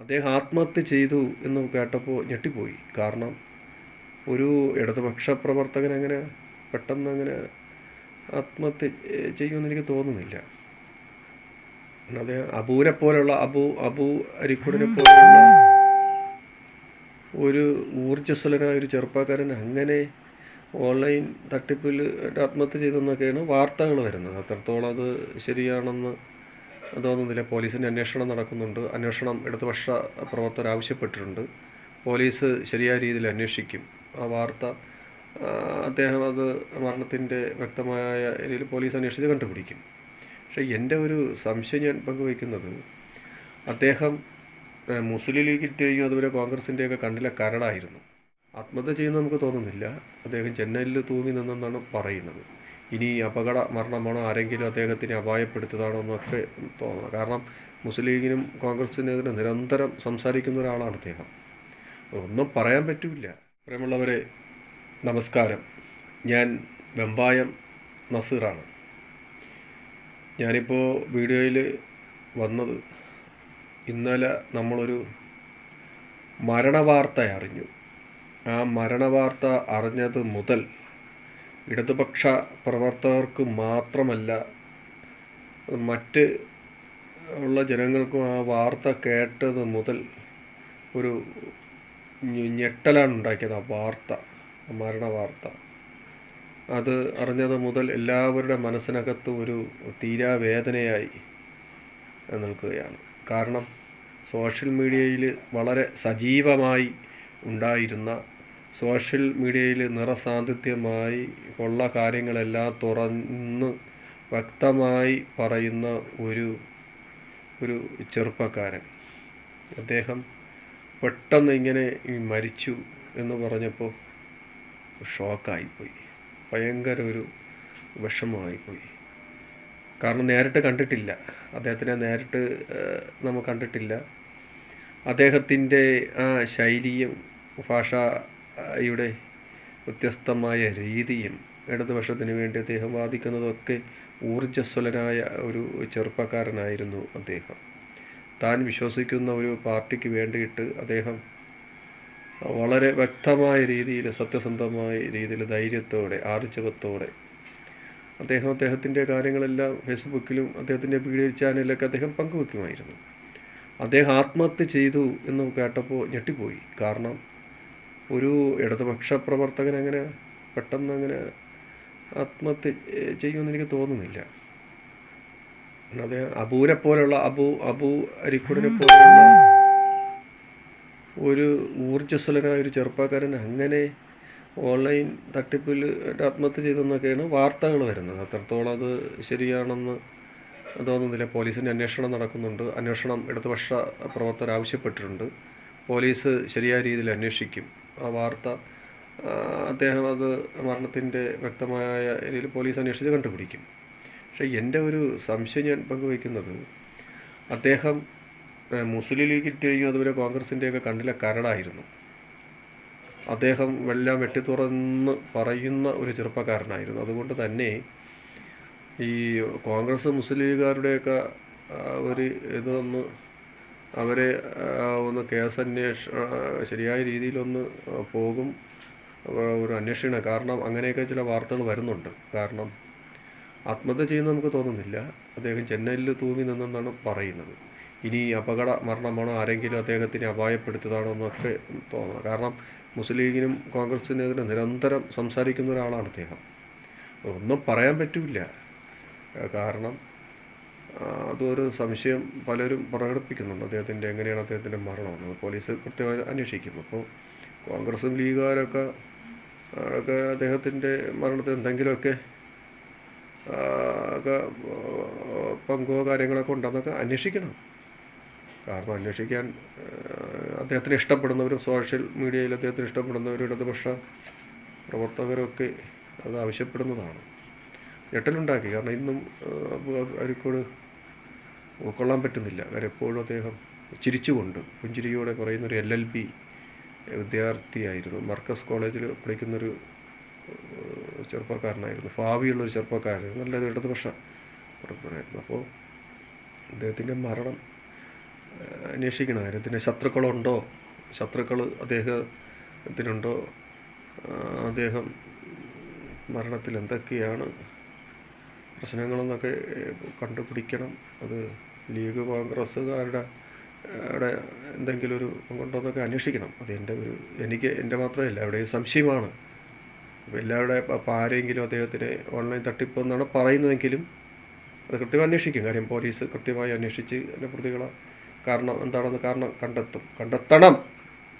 അദ്ദേഹം ആത്മഹത്യ ചെയ്തു എന്ന് കേട്ടപ്പോൾ ഞെട്ടിപ്പോയി. കാരണം ഒരു ഇടതുപക്ഷ പ്രവർത്തകൻ അങ്ങനെ പെട്ടെന്ന് അങ്ങനെ ആത്മഹത്യ ചെയ്യുമെന്ന് എനിക്ക് തോന്നുന്നില്ല. അദ്ദേഹം അബൂനെ പോലെയുള്ള അബു അബു അരിക്കുടിനെ പോലെയുള്ള ഒരു ഊർജസ്വലനായ ഒരു ചെറുപ്പക്കാരൻ അങ്ങനെ ഓൺലൈൻ തട്ടിപ്പിൽ ആത്മഹത്യ ചെയ്തെന്നൊക്കെയാണ് വാർത്തകൾ വരുന്നത്. അത്രത്തോളം അത് ശരിയാണെന്ന് തോന്നുന്നില്ല. പോലീസിന്റെ അന്വേഷണം നടക്കുന്നുണ്ട്. അന്വേഷണം ഇടതുപക്ഷ പ്രവർത്തകർ ആവശ്യപ്പെട്ടിട്ടുണ്ട്. പോലീസ് ശരിയായ രീതിയിൽ അന്വേഷിക്കും. ആ വാർത്ത അദ്ദേഹം അത് മരണത്തിന്റെ വ്യക്തമായ രീതിയിൽ പോലീസ് അന്വേഷിച്ച് കണ്ടുപിടിക്കും. പക്ഷേ എന്റെ ഒരു സംശയം ഞാൻ പങ്കുവയ്ക്കുന്നത് അദ്ദേഹം മുസ്ലിം ലീഗിന്റെയും അതുപോലെ കോൺഗ്രസിന്റെയൊക്കെ കണ്ണിലെ കരടായിരുന്നു. ആത്മഹത്യ ചെയ്യുന്ന നമുക്ക് തോന്നുന്നില്ല. അദ്ദേഹം ചെന്നൈയിൽ തൂങ്ങി നിന്നെന്നാണ് പറയുന്നത്. ഇനി അപകട മരണമാണോ ആരെങ്കിലും അദ്ദേഹത്തിനെ അപായപ്പെടുത്തതാണോ എന്നൊക്കെ തോന്നുന്നത് കാരണം മുസ്ലിം ലീഗിനും കോൺഗ്രസിനെതിരെ നിരന്തരം സംസാരിക്കുന്ന ഒരാളാണ് അദ്ദേഹം. ഒന്നും പറയാൻ പറ്റില്ല. പ്രിയമുള്ളവരെ നമസ്കാരം. ഞാൻ വെമ്പായം നസീറാണ്. ഞാനിപ്പോൾ വീഡിയോയിൽ വന്നത് ഇന്നലെ നമ്മളൊരു മരണവാർത്ത അറിഞ്ഞു. ആ മരണവാർത്ത അറിഞ്ഞത് മുതൽ ഇടതുപക്ഷ പ്രവർത്തകർക്ക് മാത്രമല്ല മറ്റ് ഉള്ള ജനങ്ങൾക്കും ആ വാർത്ത കേട്ടത് മുതൽ ഒരു ഞെട്ടലാണ് ഉണ്ടാക്കിയത് ആ വാർത്ത മരണ വാർത്ത. അത് അറിഞ്ഞത് മുതൽ എല്ലാവരുടെ മനസ്സിനകത്ത് ഒരു തീരാവേദനയായി നിൽക്കുകയാണ്. കാരണം സോഷ്യൽ മീഡിയയിൽ വളരെ സജീവമായി ഉണ്ടായിരുന്ന സോഷ്യൽ മീഡിയയിൽ നിറസാന്നിധ്യമായി ഉള്ള കാര്യങ്ങളെല്ലാം തുറന്ന് വ്യക്തമായി പറയുന്ന ഒരു ഒരു ചെറുപ്പക്കാരൻ. അദ്ദേഹം പെട്ടെന്ന് ഇങ്ങനെ മരിച്ചു എന്ന് പറഞ്ഞപ്പോൾ ഷോക്കായിപ്പോയി. ഭയങ്കര ഒരു വിഷമമായിപ്പോയി. കാരണം നേരിട്ട് കണ്ടിട്ടില്ല. അദ്ദേഹത്തിനെ നേരിട്ട് നമ്മൾ കണ്ടിട്ടില്ല. അദ്ദേഹത്തിന്റെ ആ ശൈലിയും ഭാഷയുടെ വ്യത്യസ്തമായ രീതിയും ഇടതുപക്ഷത്തിന് വേണ്ടി അദ്ദേഹം വാദിക്കുന്നതൊക്കെ ഊർജസ്വലനായ ഒരു ചെറുപ്പക്കാരനായിരുന്നു അദ്ദേഹം. താൻ വിശ്വസിക്കുന്ന ഒരു പാർട്ടിക്ക് വേണ്ടിയിട്ട് അദ്ദേഹം വളരെ വ്യക്തമായ രീതിയിൽ സത്യസന്ധമായ രീതിയിൽ ധൈര്യത്തോടെ ആർജവത്തോടെ അദ്ദേഹം അദ്ദേഹത്തിന്റെ കാര്യങ്ങളെല്ലാം ഫേസ്ബുക്കിലും അദ്ദേഹത്തിന്റെ വീഡിയോ ചാനലിലൊക്കെ അദ്ദേഹം പങ്കുവെക്കുമായിരുന്നു. അദ്ദേഹം ആത്മഹത്യ ചെയ്തു എന്ന് കേട്ടപ്പോൾ ഞെട്ടിപ്പോയി. കാരണം ഒരു ഇടതുപക്ഷ പ്രവർത്തകൻ അങ്ങനെ പെട്ടെന്ന് അങ്ങനെ ആത്മഹത്യ ചെയ്യുമെന്ന് എനിക്ക് തോന്നുന്നില്ല. അദ്ദേഹം അബൂനെ പോലെയുള്ള അബു അബു അരിക്കുടിനെ പോലെയുള്ള ഒരു ഊർജസ്വലനായ ഒരു ചെറുപ്പക്കാരൻ അങ്ങനെ ഓൺലൈൻ തട്ടിപ്പിൽ ആത്മഹത്യ ചെയ്തെന്നൊക്കെയാണ് വാർത്തകൾ വരുന്നത്. അത്രത്തോളം അത് ശരിയാണെന്ന് തോന്നുന്നില്ല. പോലീസിന്റെ അന്വേഷണം നടക്കുന്നുണ്ട്. അന്വേഷണം ഇടതുപക്ഷ പ്രവർത്തകർ ആവശ്യപ്പെട്ടിട്ടുണ്ട്. പോലീസ് ശരിയായ രീതിയിൽ അന്വേഷിക്കും. വാർത്ത. അദ്ദേഹം അത് മരണത്തിന്റെ വ്യക്തമായ രീതിയിൽ പോലീസ് അന്വേഷിച്ച് കണ്ടുപിടിക്കും. പക്ഷേ എന്റെ ഒരു സംശയം ഞാൻ പങ്കുവയ്ക്കുന്നത് അദ്ദേഹം മുസ്ലിം ലീഗിന്റെയും അതുപോലെ കോൺഗ്രസിന്റെയൊക്കെ കണ്ണിലെ കരടായിരുന്നു. അദ്ദേഹം എല്ലാം വെട്ടി തുറന്ന് പറയുന്ന ഒരു ചെറുപ്പക്കാരനായിരുന്നു. അതുകൊണ്ട് തന്നെ ഈ കോൺഗ്രസ് മുസ്ലിം ലീഗുകാരുടെയൊക്കെ ഒരു ഇതൊന്ന് അവരെ ഒന്ന് കേസ് അന്വേഷ ശരിയായ രീതിയിലൊന്ന് പോകും. ഒരു അന്വേഷണം കാരണം അങ്ങനെയൊക്കെ ചില വാർത്തകൾ വരുന്നുണ്ട്. കാരണം ആത്മഹത്യ ചെയ്യുന്ന നമുക്ക് തോന്നുന്നില്ല. അദ്ദേഹം ചെന്നൈയിൽ തൂങ്ങി നിന്നെന്നാണ് പറയുന്നത്. ഇനി അപകട മരണമാണോ ആരെങ്കിലും അദ്ദേഹത്തിനെ അപായപ്പെടുത്തതാണോ എന്നൊക്കെ തോന്നുന്നത് കാരണം മുസ്ലിം ലീഗിനും കോൺഗ്രസിനെതിരെ നിരന്തരം സംസാരിക്കുന്ന ഒരാളാണ് അദ്ദേഹം. ഒന്നും പറയാൻ പറ്റില്ല. കാരണം അതൊരു സംശയം പലരും പ്രകടിപ്പിക്കുന്നുണ്ട്. അദ്ദേഹത്തിന്റെ എങ്ങനെയാണ് അദ്ദേഹത്തിന്റെ മരണമെന്ന് പോലീസ് കൃത്യമായി അന്വേഷിക്കും അപ്പോൾ കോൺഗ്രസും ലീഗുകാരൊക്കെ ഒക്കെ അദ്ദേഹത്തിന്റെ മരണത്തിൽ എന്തെങ്കിലുമൊക്കെ ഒക്കെ പങ്കോ കാര്യങ്ങളൊക്കെ ഉണ്ടെന്നൊക്കെ അന്വേഷിക്കണം. കാരണം അന്വേഷിക്കാൻ അദ്ദേഹത്തിന് ഇഷ്ടപ്പെടുന്നവരും സോഷ്യൽ മീഡിയയിൽ അദ്ദേഹത്തിന് ഇഷ്ടപ്പെടുന്നവരും ഇടതുപക്ഷ പ്രവർത്തകരൊക്കെ അത് ആവശ്യപ്പെടുന്നതാണ്. ഞെട്ടലുണ്ടാക്കി. കാരണം ഇന്നും അരിക്കോട് ഉൾക്കൊള്ളാൻ പറ്റുന്നില്ല. കാരണം എപ്പോഴും അദ്ദേഹം ചിരിച്ചുകൊണ്ട് പുഞ്ചിരിയോടെ പറയുന്നൊരു എൽ എൽ ബി വിദ്യാർത്ഥിയായിരുന്നു. മർക്കസ് കോളേജിൽ പഠിക്കുന്നൊരു ചെറുപ്പക്കാരനായിരുന്നു. ഭാവിയുള്ളൊരു ചെറുപ്പക്കാരനായിരുന്നു. നല്ല ഇടതുപക്ഷ പ്രവർത്തകനായിരുന്നു അപ്പോൾ അദ്ദേഹത്തിന്റെ മരണം അന്വേഷിക്കണം. കാര്യത്തിന് ശത്രുക്കളുണ്ടോ? ശത്രുക്കൾ അദ്ദേഹത്തിനുണ്ടോ? അദ്ദേഹം മരണത്തിൽ എന്തൊക്കെയാണ് പ്രശ്നങ്ങളെന്നൊക്കെ കണ്ടുപിടിക്കണം. അത് ലീഗ് കോൺഗ്രസ്സുകാരുടെ അവിടെ എന്തെങ്കിലും ഒരു പങ്കുണ്ടോന്നൊക്കെ അന്വേഷിക്കണം. അത് എന്റെ ഒരു എനിക്ക് എന്റെ മാത്രമല്ല അവിടെ സംശയമാണ്. അപ്പോൾ എല്ലാവരുടെ അപ്പോൾ ആരെങ്കിലും അദ്ദേഹത്തിന് ഓൺലൈൻ തട്ടിപ്പ് എന്നാണ് പറയുന്നതെങ്കിലും അത് കൃത്യമായി അന്വേഷിക്കും. കാര്യം പോലീസ് കൃത്യമായി അന്വേഷിച്ച് അതിന്റെ പ്രതികളെ കാരണം എന്താണെന്ന് കാരണം കണ്ടെത്തും. കണ്ടെത്തണം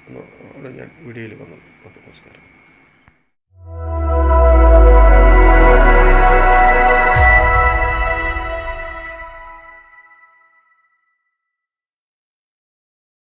എന്നാണ് ഞാൻ വീഡിയോയിൽ വന്നത് ഓക്കെ നമസ്കാരം.